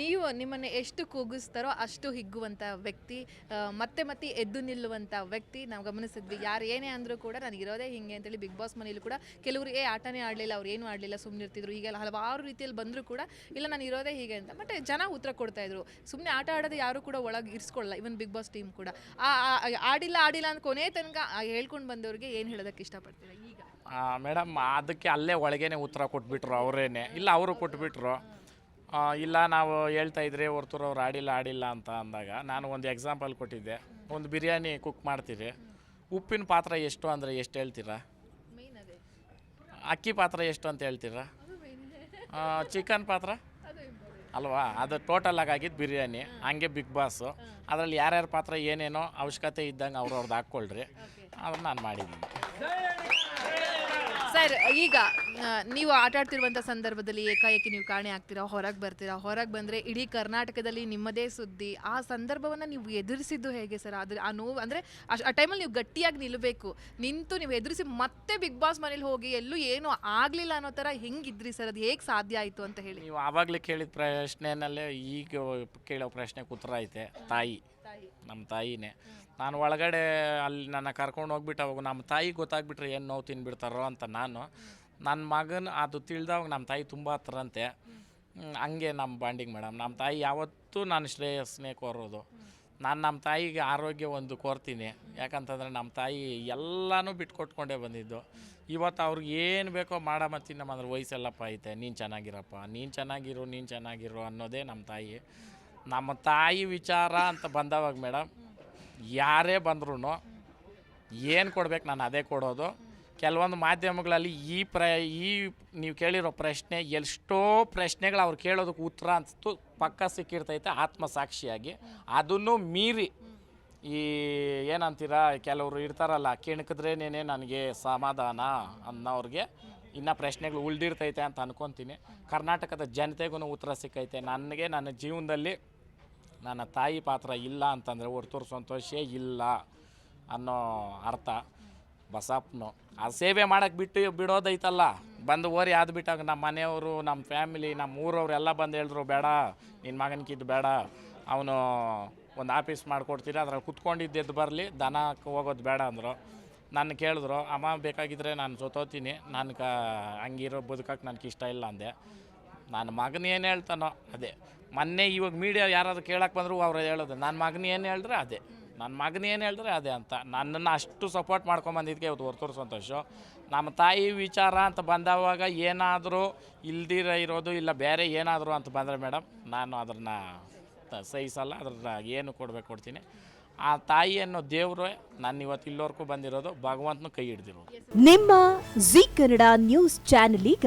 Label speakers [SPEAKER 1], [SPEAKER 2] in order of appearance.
[SPEAKER 1] ನೀವು ನಿಮ್ಮನ್ನು ಎಷ್ಟು ಕೂಗಿಸ್ತಾರೋ ಅಷ್ಟು ಹಿಗ್ಗುವಂಥ ವ್ಯಕ್ತಿ ಮತ್ತೆ ಮತ್ತೆ ಎದ್ದು ನಿಲ್ಲುವಂಥ ವ್ಯಕ್ತಿ ನಾವು ಗಮನಿಸಿದ್ವಿ. ಯಾರು ಏನೇ ಅಂದರೂ ಕೂಡ ನನಗೆ ಇರೋದೇ ಹಿಂಗೆ ಅಂತೇಳಿ ಬಿಗ್ ಬಾಸ್ ಮನೇಲಿ ಕೂಡ ಕೆಲವರು, ಏ, ಆಟನೇ ಆಡಲಿಲ್ಲ, ಅವ್ರು ಏನು ಆಡಲಿಲ್ಲ ಸುಮ್ಮನೆ ಇರ್ತಿದ್ರು. ಹೀಗೆಲ್ಲ ಹಲವಾರು ರೀತಿಯಲ್ಲಿ ಬಂದರೂ ಕೂಡ, ಇಲ್ಲ, ನಾನು ಇರೋದೇ ಹೀಗೆ ಅಂತ. ಬಟ್ ಜನ ಉತ್ತರ ಕೊಡ್ತಾ ಇದ್ರು. ಸುಮ್ಮನೆ ಆಟ ಆಡೋದು ಯಾರು ಕೂಡ ಒಳಗೆ ಇರಿಸ್ಕೊಳ್ಳಲ್ಲ ಇವನ್ ಬಿಗ್ ಬಾಸ್ ಟೀಮ್ ಕೂಡ. ಆ ಆಡಿಲ್ಲ ಆಡಿಲ್ಲ ಅಂತ ಕೊನೆ ತನಕ ಹೇಳ್ಕೊಂಡು ಬಂದವ್ರಿಗೆ ಏನು ಹೇಳೋದಕ್ಕೆ ಇಷ್ಟಪಡ್ತೀರಾ ಈಗ?
[SPEAKER 2] ಮೇಡಮ್, ಅದಕ್ಕೆ ಅಲ್ಲೇ ಒಳಗೇನೆ ಉತ್ತರ ಕೊಟ್ಬಿಟ್ರು ಅವರೇನೆ. ಇಲ್ಲ, ಅವರು ಕೊಟ್ಬಿಟ್ರು. ಇಲ್ಲ ನಾವು ಹೇಳ್ತಾ ಇದ್ರೆ ಹೊರ್ತೂರು ಅವ್ರು ಆಡಿಲ್ಲ ಆಡಿಲ್ಲ ಅಂತ ಅಂದಾಗ ನಾನು ಒಂದು ಎಕ್ಸಾಂಪಲ್ ಕೊಟ್ಟಿದ್ದೆ. ಒಂದು ಬಿರಿಯಾನಿ ಕುಕ್ ಮಾಡ್ತೀರಿ. ಉಪ್ಪಿನ ಪಾತ್ರ ಎಷ್ಟು ಅಂದರೆ ಎಷ್ಟು ಹೇಳ್ತೀರಾ? ಅಕ್ಕಿ ಪಾತ್ರ ಎಷ್ಟು ಅಂತ ಹೇಳ್ತೀರಾ? ಚಿಕನ್ ಪಾತ್ರ?
[SPEAKER 1] ಅದು
[SPEAKER 2] ಅಲ್ವಾ? ಅದು ಟೋಟಲ್ ಆಗಿ ಆಗಿದ್ದು ಬಿರಿಯಾನಿ. ಹಂಗೆ ಬಿಗ್ ಬಾಸು ಅದರಲ್ಲಿ ಯಾರ್ಯಾರ ಪಾತ್ರ ಏನೇನೋ ಅವಶ್ಯಕತೆ ಇದ್ದಂಗೆ ಅವ್ರವ್ರದ್ದು ಹಾಕ್ಕೊಳ್ರಿ. ಅದನ್ನು ನಾನು ಮಾಡಿದ್ದೀನಿ.
[SPEAKER 1] ಸರ್, ಈಗ ನೀವು ಆಟ ಆಡ್ತಿರುವಂತ ಸಂದರ್ಭದಲ್ಲಿ ಏಕಾಏಕಿ ನೀವು ಕಾಣೆ ಆಗ್ತೀರಾ, ಹೊರಗೆ ಬರ್ತೀರಾ? ಹೊರಗೆ ಬಂದ್ರೆ ಇಡೀ ಕರ್ನಾಟಕದಲ್ಲಿ ನಿಮ್ಮದೇ ಸುದ್ದಿ. ಆ ಸಂದರ್ಭವನ್ನ ನೀವು ಎದುರಿಸಿದ್ದು ಹೇಗೆ ಸರ್? ಅದ್ರ ಆ ನೋವು, ಅಂದ್ರೆ ಆ ಟೈಮಲ್ಲಿ ನೀವು ಗಟ್ಟಿಯಾಗಿ ನಿಲ್ಲಬೇಕು ನಿಂತು ನೀವು ಎದುರಿಸಿ ಮತ್ತೆ ಬಿಗ್ ಬಾಸ್ ಮನೇಲಿ ಹೋಗಿ ಎಲ್ಲೂ ಏನು ಆಗಲಿಲ್ಲ ಅನ್ನೋ ತರ ಹೆಂಗಿದ್ರಿ ಸರ್? ಅದು ಹೇಗೆ ಸಾಧ್ಯ ಆಯ್ತು ಅಂತ ಹೇಳಿ.
[SPEAKER 2] ನೀವು ಆವಾಗಲೇ ಕೇಳಿದ ಪ್ರಶ್ನೆನಲ್ಲೇ ಈಗ ಕೇಳೋ ಪ್ರಶ್ನೆ ಉತ್ತರ ಐತೆ, ತಾಯಿ. ನಮ್ಮ ತಾಯಿನೇ. ನಾನು ಒಳಗಡೆ ಅಲ್ಲಿ ನನ್ನ ಕರ್ಕೊಂಡು ಹೋಗ್ಬಿಟ್ಟು ಅವಾಗ ನಮ್ಮ ತಾಯಿ ಗೊತ್ತಾಗ್ಬಿಟ್ರೆ ಏನು ನೋವು ತಿನ್ಬಿಡ್ತಾರೋ ಅಂತ ನಾನು. ನನ್ನ ಮಗನ ಅದು ತಿಳಿದವಾಗ ನಮ್ಮ ತಾಯಿ ತುಂಬ ಹತ್ರಂತೆ ಹಂಗೆ ನಮ್ಮ ಬಾಂಡಿಂಗ್ ಮೇಡಮ್. ನಮ್ಮ ತಾಯಿ ಯಾವತ್ತೂ ನಾನು ಶ್ರೇಯಸ್ನೇ ಕೋರೋದು ನಾನು ನಮ್ಮ ತಾಯಿಗೆ ಆರೋಗ್ಯ ಒಂದು ಕೋರ್ತೀನಿ. ಯಾಕಂತಂದರೆ ನಮ್ಮ ತಾಯಿ ಎಲ್ಲನೂ ಬಿಟ್ಕೊಟ್ಕೊಂಡೇ ಬಂದಿದ್ದು. ಇವತ್ತು ಅವ್ರಿಗೆ ಏನು ಬೇಕೋ ಮಾಡಮ್ಮ, ತಿನ್ನಮ್ಮ ಅಂದ್ರೆ ವಯಸ್ಸೆಲ್ಲಪ್ಪ ಐತೆ. ನೀನು ಚೆನ್ನಾಗಿರಪ್ಪ. ನೀನು ಚೆನ್ನಾಗಿರು ನೀನು ಚೆನ್ನಾಗಿರು ಅನ್ನೋದೇ ನಮ್ಮ ತಾಯಿ. ನಮ್ಮ ತಾಯಿ ವಿಚಾರ ಅಂತ ಬಂದವಾಗ ಮೇಡಮ್ ಯಾರೇ ಬಂದ್ರೂ ಏನು ಕೊಡ್ಬೇಕು ನಾನು ಅದೇ ಕೊಡೋದು. ಕೆಲವೊಂದು ಮಾಧ್ಯಮಗಳಲ್ಲಿ ಈ ಪ್ರ, ಈ ನೀವು ಕೇಳಿರೋ ಪ್ರಶ್ನೆ, ಎಷ್ಟೋ ಪ್ರಶ್ನೆಗಳು ಅವ್ರು ಕೇಳೋದಕ್ಕೆ ಉತ್ತರ ಅಂತೂ ಪಕ್ಕ ಸಿಕ್ಕಿರ್ತೈತೆ ಆತ್ಮಸಾಕ್ಷಿಯಾಗಿ. ಅದನ್ನು ಮೀರಿ ಈ ಏನಂತೀರ, ಕೆಲವರು ಇರ್ತಾರಲ್ಲ ಕೆಣಕಿದ್ರೇನೇನೆ ನನಗೆ ಸಮಾಧಾನ ಅನ್ನೋರಿಗೆ ಇನ್ನು ಪ್ರಶ್ನೆಗಳು ಉಳ್ದಿರ್ತೈತೆ ಅಂತ ಅನ್ಕೊತೀನಿ. ಕರ್ನಾಟಕದ ಜನತೆಗೂ ಉತ್ತರ ಸಿಕ್ಕೈತೆ. ನನಗೆ ನನ್ನ ಜೀವನದಲ್ಲಿ ನನ್ನ ತಾಯಿ ಪಾತ್ರ ಇಲ್ಲ ಅಂತಂದರೆ ಹೊರ್ತೂರು ಸಂತೋಷೇ ಇಲ್ಲ ಅನ್ನೋ ಅರ್ಥ. ಬಸಪ್ಪನು. ಆ ಸೇವೆ ಮಾಡೋಕ್ಕೆ ಬಿಟ್ಟು ಬಿಡೋದೈತಲ್ಲ. ಬಂದು ಓರಿ ಆದ್ಬಿಟ್ಟಾಗ ನಮ್ಮ ಮನೆಯವರು, ನಮ್ಮ ಫ್ಯಾಮಿಲಿ, ನಮ್ಮ ಊರವ್ರು ಎಲ್ಲ ಬಂದು ಹೇಳಿದ್ರು, ಬೇಡ, ನಿನ್ನ ಮಗನಿಗಿದ್ದು ಬೇಡ. ಅವನು ಒಂದು ಆಫೀಸ್ ಮಾಡಿಕೊಡ್ತೀರಿ, ಅದ್ರಲ್ಲಿ ಕುತ್ಕೊಂಡಿದ್ದೆದ್ದು ಬರಲಿ ದನಕ್ಕೆ ಹೋಗೋದು ಬೇಡ ಅಂದರು. ನನ್ನ ಕೇಳಿದ್ರು, ಅಮ್ಮ ಬೇಕಾಗಿದ್ದರೆ ನಾನು ಸೊತೋತೀನಿ ನನ್ಗೆ ಹಂಗಿರೋ ಬದುಕಕ್ಕೆ ನನಗೆ ಇಷ್ಟ ಇಲ್ಲ ಅಂದೆ. ನನ್ನ ಮಗನ ಏನು ಹೇಳ್ತಾನೋ ಅದೇ. ಮೊನ್ನೆ ಇವಾಗ ಮೀಡಿಯಾ ಯಾರಾದ್ರು ಕೇಳಕ್ಕೆ ಬಂದರೂ ಅವ್ರು ಹೇಳೋದು, ನನ್ನ ಮಗನ ಏನು ಹೇಳಿದ್ರೆ ಅದೇ. ನನ್ನ ಮಗನ ಏನು ಹೇಳಿದ್ರೆ ಅದೇ ಅಂತ. ನನ್ನನ್ನು ಅಷ್ಟು ಸಪೋರ್ಟ್ ಮಾಡ್ಕೊಂಬಂದಿದ್ದಕ್ಕೆ ಇವತ್ತು ಹೊರ್ತೂರು ಸಂತೋಷ. ನಮ್ಮ ತಾಯಿ ವಿಚಾರ ಅಂತ ಬಂದವಾಗ ಏನಾದರೂ ಇಲ್ದಿರ ಇರೋದು ಇಲ್ಲ ಬೇರೆ ಏನಾದರೂ ಅಂತ ಬಂದರೆ ಮೇಡಮ್ ನಾನು ಅದನ್ನು ಸಹಿಸಲ್ಲ ಅದ್ರ ಏನು ಕೊಡ್ಬೇಕು ಕೊಡ್ತೀನಿ. ಆ ತಾಯಿ ಅನ್ನೋ ದೇವರೇ ನಾನು ಇವತ್ತು ಇಲ್ಲವರೆಗೂ ಬಂದಿರೋದು, ಭಗವಂತನ ಕೈ ಹಿಡ್ದಿರೋದು.
[SPEAKER 3] ನಿಮ್ಮ ಜಿ ಕನ್ನಡ ನ್ಯೂಸ್ ಚಾನೆಲ್ ಈಗ